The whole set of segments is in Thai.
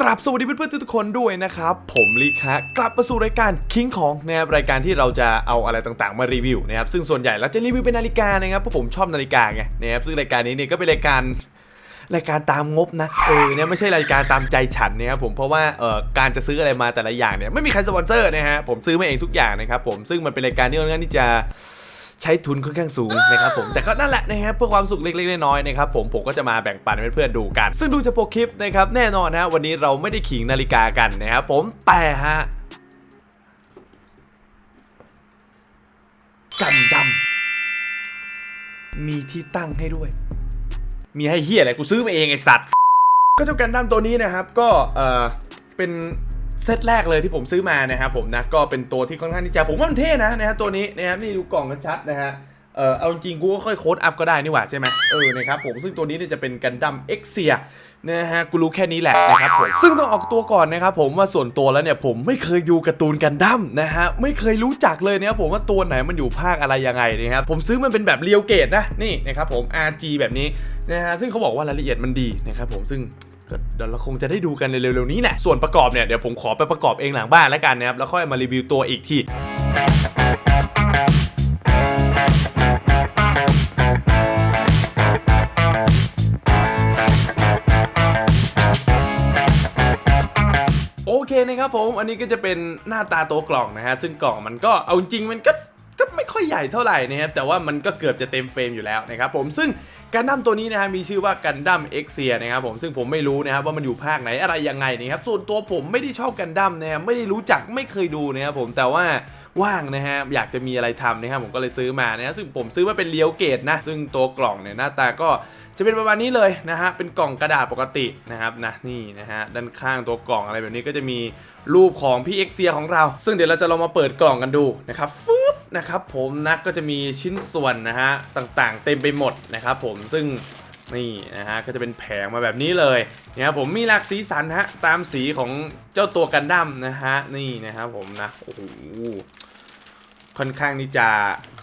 กลับสวัสดีเพื่อนๆทุกคนด้วยนะครับ ผมลิคะกลับมาสู่รายการคิงของนะครับรายการที่เราจะเอาอะไรต่างๆมารีวิวนะครับซึ่งส่วนใหญ่เราจะรีวิวเป็นนาฬิกานะครับเพราะผมชอบนาฬิกาไงนะครับซึ่งรายการนี้เนี่ยก็เป็นรายการรายการตามงบนะเออเนี่ยไม่ใช่รายการตามใจฉันนะครับผมเพราะว่าเอ่อการจะซื้ออะไรมาแต่ละอย่างเนี่ยไม่มีใครสปอนเซอร์นะฮะผมซื้อมาเองทุกอย่างนะครับผมซึ่งมันเป็นรายการที่ค่อนข้างที่จะ ใช้ทุนค่อนข้างสูงนะครับผมแต่ก็นั่นแหละนะครับเพื่อความสุขเล็กๆน้อยๆนะครับผมผมก็จะมาแบ่งปันให้เพื่อนๆดูกัน ซึ่งดูจากโปรคลิปนะครับแน่นอนนะวันนี้เราไม่ได้ขิงนาฬิกากันนะครับผมแต่ฮะกันดำมีที่ตั้งให้ด้วย มีให้เฮียอะไรกูซื้อมาเองไอสัตว์ ก็เจ้ากันดั้มตัวนี้นะครับก็เออเป็น เซตแรกเลยที่ผมซื้อมานะครับผมนะก็เป็นตัวที่ค่อนข้างที่จะผมว่ามันเท่นะนะฮะตัวนี้นะครับนี่ดูกล่องกันชัดนะฮะเออเอาจริงกูก็ค่อยโค้ดอัพก็ได้นี่หว่าใช่ไหมเออนะครับผมซึ่งตัวนี้เนี่ยจะเป็นกันดั้มเอ็กเซียนะฮะกูรู้แค่นี้แหละนะครับผมซึ่งต้องออกตัวก่อนนะครับผมว่าส่วนตัวแล้วเนี่ยผมไม่เคยดูการ์ตูนกันดั้มนะฮะไม่เคยรู้จักเลยนะครับผมว่าตัวไหนมันอยู่ภาคอะไรยังไงนะครับผมซื้อมันเป็นแบบเรียวเกตนะนี่นะครับผม RG แบบนี้นะฮะซึ่งเขาบอกว่ารายละเอียดมันดีนะครับผมซึ่ง เดี๋ยวเราคงจะได้ดูกันในเร็วๆนี้แหละส่วนประกอบเนี่ยเดี๋ยวผมขอไปประกอบเองหลังบ้านแล้วกันนะครับแล้วค่อยมารีวิวตัวอีกทีโอเคนะครับผม อันนี้ก็จะเป็นหน้าตาตัวกล่องนะฮะ ซึ่งกล่องมันก็เอาจริงมันก็ ก็ไม่ค่อยใหญ่เท่าไหร่นะครับแต่ว่ามันก็เกือบจะเต็มเฟรมอยู่แล้วนะครับผมซึ่งกันดั้มตัวนี้นะฮะมีชื่อว่ากันดั้มเอ็กเซียนะครับผมซึ่งผมไม่รู้นะครับว่ามันอยู่ภาคไหนอะไรยังไงนะครับส่วนตัวผมไม่ได้ชอบกันดั้มนะครับไม่ได้รู้จักไม่เคยดูนะครับผมแต่ว่าว่างนะฮะอยากจะมีอะไรทำนะครับผมก็เลยซื้อมานะซึ่งผมซื้อมาเป็นเลียวเกตนะ ซึ่งตัวกล่องเนี่ยหน้าตาก็จะเป็นประมาณนี้เลยนะฮะเป็นกล่องกระดาษปกตินะครับนะนี่นะฮะด้านข้างตัวกล่องอะไรแบบนี้ก็จะมีรูปของพี่เอ็กเซียของเรา ซึ่งเดี๋ยวเราจะลองมาเปิดกล่องกันดูนะครับฟึบ นะครับผมนะก็จะมีชิ้นส่วนนะฮะต่างๆ เต็มไปหมดนะครับผมซึ่งนี่นะฮะก็จะเป็นแผงมาแบบนี้เลยนะครับผมมีหลากสีสันฮะตามสีของเจ้าตัวกันดั้มนะฮะนี่นะครับผมนะโอ้โหค่อนข้างที่จะ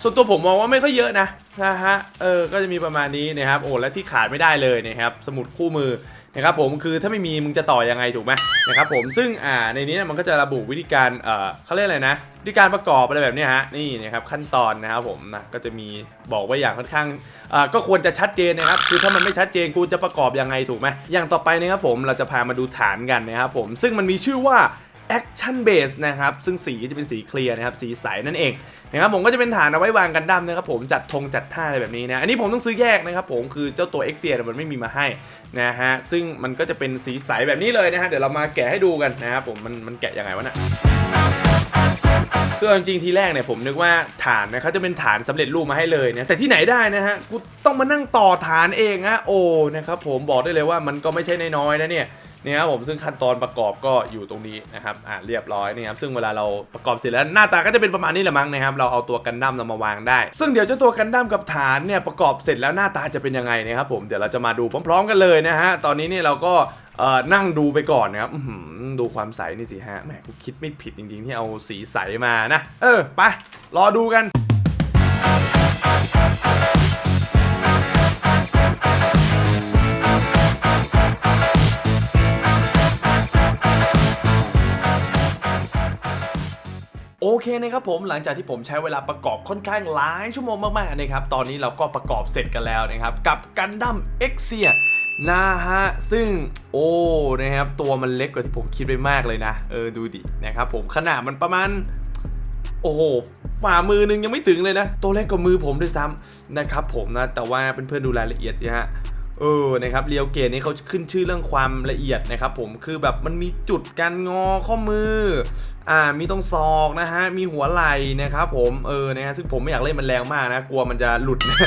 ส่วนตัวผมมองว่าไม่ค่อยเยอะนะนะฮะเออก็จะมีประมาณนี้นะครับโอ้และที่ขาดไม่ได้เลยนะครับสมุดคู่มือ นะครับผมคือถ้าไม่มีมึงจะต่อยังไงถูกไหมนะครับผมซึ่งอ่าในนี้มันก็จะระบุวิธีการเอ่อเขาเรียกอะไรนะวิธีการประกอบอะไรแบบนี้ฮะนี่นะครับขั้นตอนนะครับผมนะก็จะมีบอกไว้อย่างค่อนข้างอ่าก็ควรจะชัดเจนนะครับคือถ้ามันไม่ชัดเจนกูจะประกอบยังไงถูกไหมอย่างต่อไปนะครับผมเราจะพามาดูฐานกันนะครับผมซึ่งมันมีชื่อว่า Action Base นะครับซึ่งสีก็จะเป็นสีเคลียร์นะครับสีใสนั่นเองนะครับผมก็จะเป็นฐานเอาไว้วางกันดั้มนะครับผมจัดธงจัดท่าอะไรแบบนี้นะอันนี้ผมต้องซื้อแยกนะครับผมคือเจ้าตัว x เ i มันไม่มีมาให้นะฮะซึ่งมันก็จะเป็นสีใสแบบนี้เลยนะฮะเดี๋ยวเรามาแกะให้ดูกันนะครับผมมันมันแกะยังไงวะน่ะคือเอาจริงทีแรกเนี่ยผมนึกว่าฐานนะเขาจะเป็นฐานสำเร็จรูปมาให้เลยเนี่ยแต่ที่ไหนได้นะฮะกูต้องมานั่งต่อฐานเองฮะโอ้นะครับผมบอกได้เลยว่ามันก็ไม่ใช่น้อยๆนะเนี่ย นี่ยครับผมซึ่งขั้นตอนประกอบก็อยู่ตรงนี้นะครับอ่าเรียบร้อยนี่ครับซึ่งเวลาเราประกอบเสร็จแล้วหน้าตาก็จะเป็นประมาณนี้แหละมั้งนะครับเราเอาตัวกันดั้มเรามาวางได้ ซึ่งเดี๋ยวเจ้าตัวกันดั้มกับฐานเนี่ยประกอบเสร็จแล้วหน้าตาจะเป็นยังไงนะครับผมเดี๋ยวเราจะมาดูพร้อมๆกันเลยนะฮะตอนนี้เนี่ยเราก็นั่งดูไปก่อนนะครับดูความใสนี่สิฮะแหมกูคิดไม่ผิดจริงๆ ที่เอาสีใสมานะ เออ ไป รอดูกัน เคนะครับผมหลังจากที่ผมใช้เวลาประกอบค่อนข้างหลายชั่วโมงมากๆนะครับตอนนี้เราก็ประกอบเสร็จกันแล้วนะครับกับกันดั้มเอ็กเซียนะฮะซึ่งโอ้นะครับตัวมันเล็กกว่าที่ผมคิดไว้มากเลยนะ เออดูดินะครับผมขนาดมันประมาณ โอ้โหฝ่ามือนึงยังไม่ถึงเลยนะ ตัวเล็กกว่ามือผมด้วยซ้ำนะครับผมนะแต่ว่าเพื่อนๆดูรายละเอียดนะฮะเออ นะครับ เรียวเกตนี่เขาขึ้นชื่อเรื่องความละเอียดนะครับผม คือแบบมันมีจุดการงอข้อมือ อ่ามีตรงศอกนะฮะมีหัวไหล่นะครับผมเออนะฮะซึ่งผมไม่อยากเล่นมันแรงมากนะกลัวมันจะหลุดนะ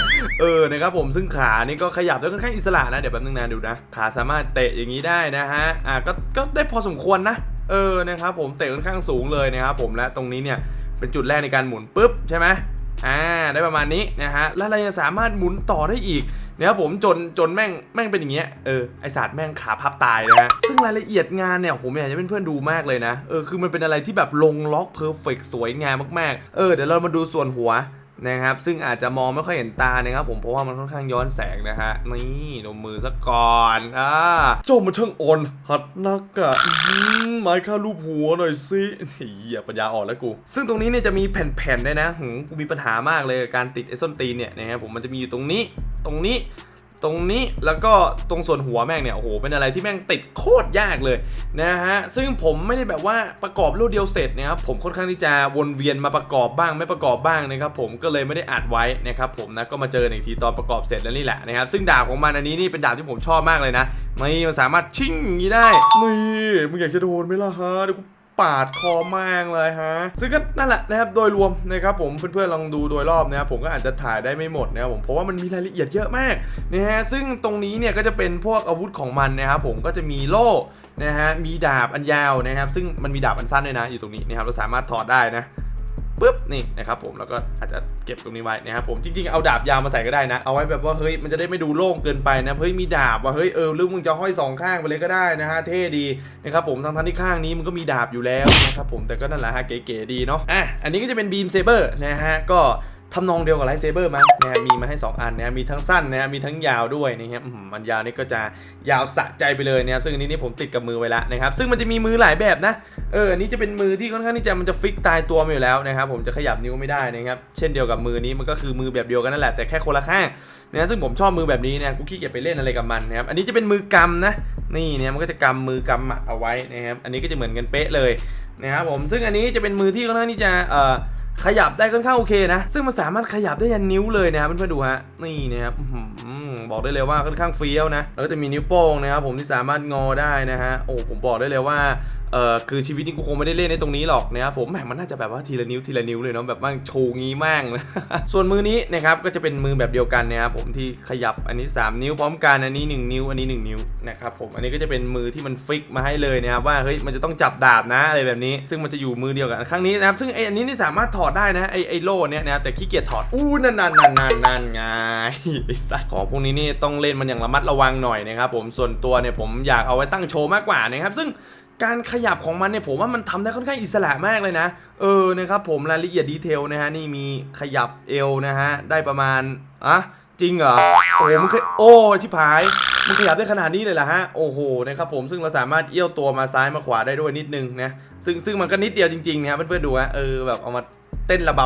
เออนะครับผมซึ่งขานี่ก็ขยับได้ค่อนข้างอิสระนะเดี๋ยวแป๊บนึงนะดูนะขาสามารถเตะอย่างนี้ได้นะฮะอ่าก็ก็ได้พอสมควรนะเออนะครับผมเตะค่อนข้างสูงเลยนะครับผมและตรงนี้เนี่ยเป็นจุดแรกในการหมุนปุ๊บใช่ไหม อ่าได้ประมาณนี้นะฮะแล้วเรายังสามารถหมุนต่อได้อีกนะครับผมจนจนแม่งแม่งเป็นอย่างเงี้ยเออไอศาสตร์แม่งขาพับตายนะฮะซึ่งรายละเอียดงานเนี่ยผมอยากจะเป็นเพื่อนดูมากเลยนะเออคือมันเป็นอะไรที่แบบลงล็อกเพอร์เฟกสวยงามมากๆเออเดี๋ยวเรามาดูส่วนหัว นะครับ ซึ่งอาจจะมองไม่ค่อยเห็นตานะครับผมเพราะว่ามันค่อนข้างย้อนแสงนะฮะนี่ดูมือซะก่อนอ่าเจ้ามันช่างอ่อนหัดนักอะอื้อหือไม้ค่ารูปหัวหน่อยสิเหี้ยปัญญาอ่อนแล้วกู ซึ่งตรงนี้เนี่ยจะมีแผ่นๆด้วยนะหืมกูมีปัญหามากเลยกับการติดไอ้ส้นตีนเนี่ยนะครับผมมันจะมีอยู่ตรงนี้ตรงนี้ ตรงนี้แล้วก็ตรงส่วนหัวแม่งเนี่ยโอ้โหเป็นอะไรที่แม่งติดโคตรยากเลยนะฮะซึ่งผมไม่ได้แบบว่าประกอบรูปเดียวเสร็จนะครับผมค่อนข้างที่จะวนเวียนมาประกอบบ้างไม่ประกอบบ้างนะครับผมก็เลยไม่ได้อัดไว้นะครับผมนะก็มาเจออีกทีตอนประกอบเสร็จแล้วนี่แหละนะครับซึ่งดาบของมันอันนี้นี่เป็นดาบที่ผมชอบมากเลยนะนี่มันสามารถชิ่งอย่างนี้ได้นี่มึงอยากจะโดนไหมล่ะฮะเดี๋ยวกู ปาดคอแม่งเลยฮะ ซึ่งก็นั่นแหละนะครับ โดยรวมนะครับผมเพื่อนๆลองดูโดยรอบนะครับผมก็อาจจะถ่ายได้ไม่หมดนะครับผมเพราะว่ามันมีรายละเอียดเยอะมากนะฮะซึ่งตรงนี้เนี่ยก็จะเป็นพวกอาวุธของมันนะครับผมก็จะมีโล่นะฮะมีดาบอันยาวนะครับ ซึ่งมันมีดาบอันสั้นด้วยนะอยู่ตรงนี้นะครับเราสามารถถอดได้นะ ปุ๊บนี่นะครับผมแล้วก็อาจจะเก็บตรงนี้ไว้นะครับผมจริงๆเอาดาบยาวมาใส่ก็ได้นะ เอาไว้แบบว่าเฮ้ยมันจะได้ไม่ดูโล่งเกินไปนะเฮ้ยมีดาบว่าเฮ้ยเออหรือมึงจะห้อยสองข้างไปเลยก็ได้นะฮะเท่ดีนะครับผมทั้งทั้งที่ข้างนี้มันก็มีดาบอยู่แล้วนะครับผมแต่ก็นั่นแหละฮะเก๋ๆดีเนาะอะอันนี้ก็จะเป็นบีมเซเบอร์นะฮะก็ ทำนองเดียวกับไลท์เซเบอร์มั้งนะมีมาให้ 2 อันนะมีทั้งสั้นนะมีทั้งยาวด้วยนะฮะอื้อหือมันยาวนี่ก็จะยาวสะใจไปเลยนะซึ่งอันนี้นี่ผมติดกับมือไว้แล้วนะครับซึ่งมันจะมีมือหลายแบบนะเอออันนี้จะเป็นมือที่ค่อนข้างที่จะมันจะฟิกตายตัวมาอยู่แล้วนะครับผมจะขยับนิ้วไม่ได้นะครับเช่นเดียวกับมือนี้มันก็คือมือแบบเดียวกันนั่นแหละแต่แค่คนละข้างนะซึ่งผมชอบมือแบบนี้นะกูขี้เกียจไปเล่นอะไรกับมันนะครับอันนี้จะเป็นมือกำนะนี่เนี่ยมันก็จะกำมือกำหมัดเอาไว้นะครับอันนี้ก็จะเหมือนกันเป๊ะเลยนะครับผมซึ่งอันนี้จะเป็นมือที่ค่อนข้างที่จะเอ่อ ขยับได้ค่อนข้างโอเคนะ ซึ่งมันสามารถขยับได้ยันนิ้วเลยนะครับเพื่อนๆดูฮะนี่นะครับบอกได้เลยว่าค่อนข้างเฟี้ยวนะแล้วก็จะมีนิ้วโป้งนะครับผมที่สามารถงอได้นะฮะโอ้ผมบอกได้เลยว่าเอ่อคือชีวิตนี้กูคงไม่ได้เล่นในตรงนี้หรอกนะครับผมแหมมันน่าจะแบบว่าทีละนิ้วทีละนิ้วเลยเนาะแบบว่าโชว์งี้มั่งเลยส่วนมือนี้นะครับก็จะเป็นมือแบบเดียวกันนะครับผมที่ขยับอันนี้ 3 นิ้วพร้อมกันอันนี้ 1 นิ้วอันนี้ 1 นิ้วนะครับผมอันนี้ก็จะเป็นมือที่มันฟิกมาให้เลยนะครับว่าเฮ้ยมันจะต้องจับดาบนะอะไรแบบนี้ ซึ่งมันจะอยู่มือเดียวกันครั้งนี้นะครับซึ่งไออันนี้นี่สามารถถอดได้นะไอไอโล่เนี่ยนะแต่ขี้เกียจถอดอู้นั่นนั่นนั่นนั่นนั่นไงไอสัตว์ของพวกนี้นี่ต้องเล่นมันอย่างระมัดระวังหน่อยนะครับผมส่วนตัวเนี่ยผมอยากเอาไว้ตั้งโชว์มากกว่านะครับซึ่งการขยับของมันเนี่ยผมว่ามันทำได้ค่อนข้างอิสระมากเลยนะ เออนะครับผมรายละเอียดดีเทลนะฮะนี่มีขยับเอวนะฮะได้ประมาณอะจริงเหรอโอ้โหมันคโอ้ชิบหายมันขยับได้ขนาดนี้เลยเหรอฮะโอ้โหนะครับผมซึ่งเราสามารถเอี้ยวตัวมาซ้ายมาขวาได้ด้วยนิดนึงนะซึ่งซึ่งมันก็นิดเดียวจริงๆนะครับเพื่อนๆดูฮะเออแบบเอามา เต้นระบ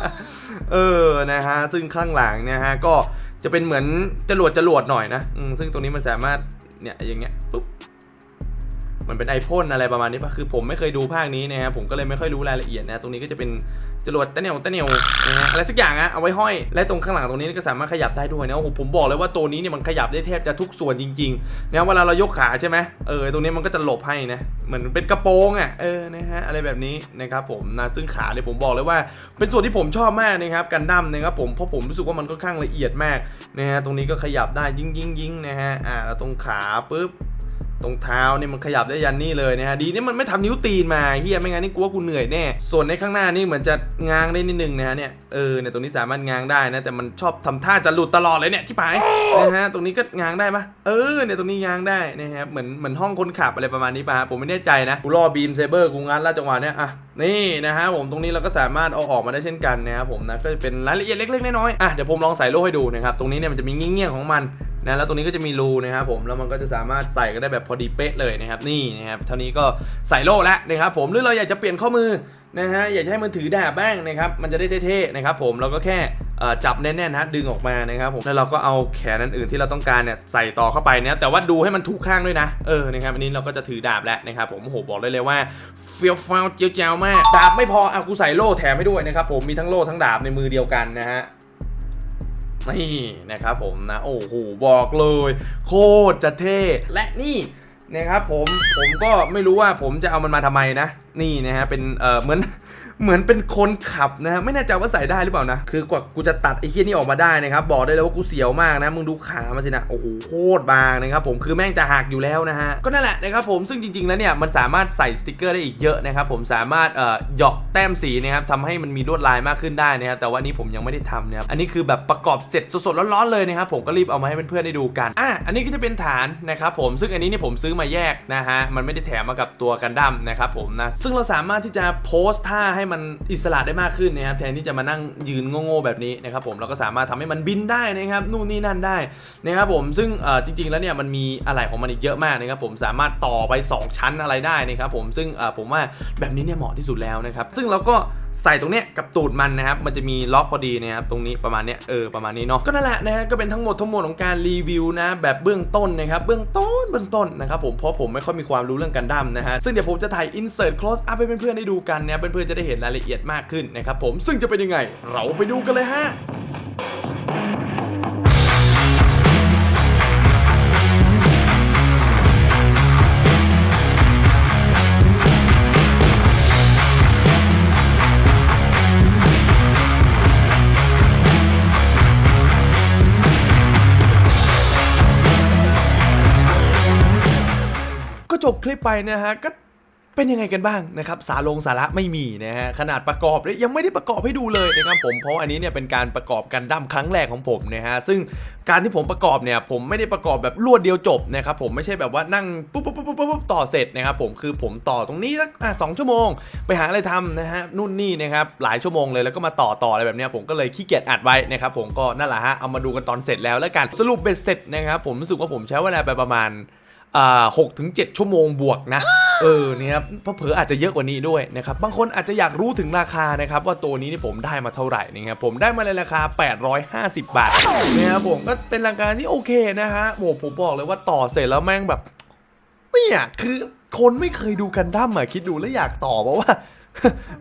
ำ เออ นะฮะ ซึ่งข้างหลังเนี่ยฮะ ก็จะเป็นเหมือนจรวดจรวดหน่อยนะ ซึ่งตรงนี้มันสามารถ เนี่ย อย่างเงี้ย ปุ๊บ มือนเป็นไอพ่นอะไรประมาณนี้ปะคือผมไม่เคยดูภาคนี้นะครับผมก็เลยไม่ค่อยรู้รายละเอียดนะตรงนี้ก็จะเป็นจรวดตะเหนียวตะเหนียวนะฮะอะไรสักอย่างอะเอาไว้ห้อย และตรงข้างหลังตรงนี้ก็สามารถขยับได้ด้วยนะโอ้โหผมบอกเลยว่าตัวนี้เนี่ยมันขยับได้แทบจะทุกส่วนจริงๆนะเวลาเรายกขาใช่ไหมเออตรงนี้มันก็จะหลบให้นะเหมือนเป็นกระโปรงอะเออนะฮะอะไรแบบนี้นะครับผมนะซึ่งขาเนี่ยผมบอกเลยว่า เป็นส่วนที่ผมชอบมากนะครับกันดั้มนะครับผมเพราะผมรู้สึกว่ามันค่อนข้างละเอียดมากนะฮะตรงนี้ก็ขยับได้ยิงยิงยิงนะฮะอ่าแล้วตรงขาปุ๊บ ตรงเท้าเนี่ยมันขยับได้ยันนี่เลยนะฮะดีนี่มันไม่ทำนิ้วตีนมาเฮียไม่งั้นนี่กูว่ากูเหนื่อยแน่ส่วนในข้างหน้านี่เหมือนจะง้างได้นิดนึงนะฮะเนี่ยเออเนี่ยตรงนี้สามารถง้างได้นะแต่มันชอบทำท่าจะหลุดตลอดเลยเนี่ยที่ปายนะฮะตรงนี้ก็ง้างได้ปะเออเนี่ยตรงนี้ง้างได้นะฮะเหมือนเหมือนห้องคนขับอะไรประมาณนี้ปะฮะผมไม่แน่ใจนะกูรอบีมเซเบอร์กูงัดแล้วจังหวะเนี้ยอะนี่นะฮะผมตรงนี้เราก็สามารถเอาออกมาได้เช่นกันนะครับผมนะก็จะเป็นรายละเอียดเล็กๆน้อยๆอะเดี๋ยวผมลองใส่โล่ให้ดูนะครับตรงนี้เนี่ยมันจะมีเงี้ยงๆของมัน นะแล้วตรงนี้ก็จะมีรูนะครับผมแล้วมันก็จะสามารถใส่ก็ได้แบบพอดีเป๊ะเลยนะครับนี่นะครับเท่านี้ก็ใส่โล่แล้วนะครับผมหรือเราอยากจะเปลี่ยนข้อมือนะฮะอยากจะให้มันถือดาบบ้างนะครับมันจะได้เท่ๆนะครับผมเราก็แค่จับแน่นๆนะดึงออกมานะครับผมแล้วเราก็เอาแขนอันอื่นที่เราต้องการเนี่ยใส่ต่อเข้าไปนะแต่ว่าดูให้มันถูกข้างด้วยนะเออนะครับอันนี้เราก็จะถือดาบแล้วนะครับผมโหบอกได้เลยว่าเฟี้ยวฟ้าวเจียวจ้ามากดาบไม่พออะกูใส่โล่แถมให้ด้วยนะครับผมมีทั้งโล่ทั้งดาบในมือเดียวกันนะฮะ นี่นะครับผมนะ โอ้โหบอกเลย โคตรจะเท่และนี่นะครับผมผมก็ไม่รู้ว่าผมจะเอามันมาทำไมนะ นี่นะฮะเป็นเออเหมือน เหมือนเป็นคนขับนะไม่แน่ใจว่าใส่ได้หรือเปล่านะ คือกว่ากูจะตัดไอ้เฮี้ยนี่ออกมาได้นะครับบอกได้เลยว่ากูเสียวมากนะมึงดูขามาสินะโอ้โหโคตรบางนะครับผมคือแม่งจะหักอยู่แล้วนะฮะก็นั่นแหละนะครับผมซึ่งจริงๆแล้วเนี่ยมันสามารถใส่สติกเกอร์ได้อีกเยอะนะครับผมสามารถเอ่อหยอกแต้มสีนะครับทำให้มันมีลวดลายมากขึ้นได้นะครับแต่ว่านี้ผมยังไม่ได้ทำนะครับอันนี้คือแบบประกอบเสร็จสดๆร้อนๆเลยนะครับผมก็รีบเอามาให้เพื่อนๆได้ดูกันอะอันนี้ก็จะเป็นฐานนะครับผมซึ่งอันนี้เนี่ยผมซื้อมาแยกนะฮะมันไม่ได้แถมมากับตัวกันดั้มนะครับผมนะซึ่งเราสามารถที่จะโพสท่าให้มันอิสระได้มากขึ้นนะครับแทนที่จะมานั่งยืนโง่ๆแบบนี้นะครับผมเราก็สามารถทำให้มันบินได้นะครับนู่นนี่นั่นได้นะครับผมซึ่งจริงๆแล้วเนี่ยมันมีอะไรของมันอีกเยอะมากนะครับผมสามารถต่อไป 2 ชั้นอะไรได้นะครับผมซึ่งผมว่าแบบนี้เนี่ยเหมาะที่สุดแล้วนะครับซึ่งเราก็ใส่ตรงเนี้ยกับตูดมันนะครับมันจะมีล็อกพอดีนะครับตรงนี้ประมาณเนี้ยเออประมาณนี้เนาะก็นั่นแหละนะฮะก็เป็นทั้งหมดทั้งหมดของการรีวิวนะแบบเบื้องต้นนะครับเบื้องต้นเบื้องต้นนะครับผมเพราะผมไม่ค่อยมีความรู้เรื่องกันดั้มนะฮะซึ่งเดี๋ยวผมจะถ่าย insert close up ให้เพื่อนๆได้ดูกันนะเพื่อนๆจะได้เห็นรายละเอียดมากขึ้นนะครับผมซึ่งจะเป็นยังไง เราไปดูกันเลยฮะก็จบคลิปไปนะฮะก็ เป็นยังไงกันบ้างนะครับสาลงสาระไม่มีนะฮะขนาดประกอบเนี่ยยังไม่ได้ประกอบให้ดูเลยนะครับผมเพราะอันนี้เนี่ยเป็นการประกอบกันดั้มครั้งแรกของผมนะฮะซึ่งการที่ผมประกอบเนี่ยผมไม่ได้ประกอบแบบรวดเดียวจบนะครับผมไม่ใช่แบบว่านั่งปุ๊บปุ๊บปุ๊บปุ๊บบต่อเสร็จนะครับผมคือผมต่อตรงนี้สักสองชั่วโมง ไปหาอะไรทำนะฮะนู่นนี่นะครับหลายชั่วโมงเลยแล้วก็มาต่อต่ออะไรแบบเนี้ยผมก็เลยขี้เกียจอัดไว้นะครับผมก็นั่นแหละฮะเอามาดูกันตอนเสร็จแล้วแล้วกันสรุปเบ็ดเสร็จนะครับผมรู้สึกว่าผมใช้เวลาไปประมาณ หกถึงเจ็ดชั่วโมงบวกนะ เออเนี่ยครับเพราะเผลอๆอาจจะเยอะกว่านี้ด้วยนะครับ บางคนอาจจะอยากรู้ถึงราคานะครับ ว่าตัวนี้นี่ผมได้มาเท่าไหร่นะครับผมได้มาในราคา 850 บาทนะครับผมก็เป็นราคาที่โอเคนะฮะโหผมบอกเลยว่าต่อเสร็จแล้วแม่งแบบเนี่ยคือคนไม่เคยดูกันดั้มอะคิดดูแล้วอยากต่อเพราะว่า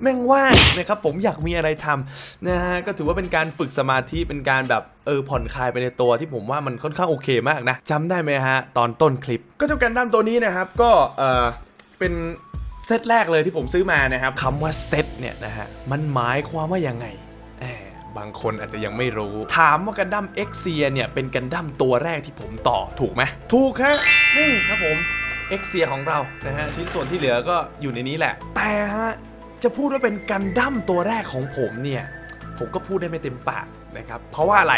แม่งว่างนะครับผมอยากมีอะไรทำนะฮะก็ถือว่าเป็นการฝึกสมาธิเป็นการแบบเออผ่อนคลายไปในตัวที่ผมว่ามันค่อนข้างโอเคมากนะจำได้ไหมฮะ ตอนต้นคลิป ก็เจ้ากันดั้มตัวนี้นะครับ ก็เออเป็นเซตแรกเลยที่ผมซื้อมานะครับคำว่าเซตเนี่ยนะฮะมันหมายความว่ายังไงแหมบางคนอาจจะยังไม่รู้ ถามว่ากันดั้มเอ็กเซียเนี่ย เป็นกันดั้มตัวแรกที่ผมต่อถูกไหมถูกครับนี่ครับผมเอ็กเซียของเรานะฮะชิ้นส่วนที่เหลือก็อยู่ในนี้แหละ แต่ฮะ จะพูดว่าเป็นกันดั้มตัวแรกของผมเนี่ย ผมก็พูดได้ไม่เต็มปากนะครับ เพราะว่าอะไร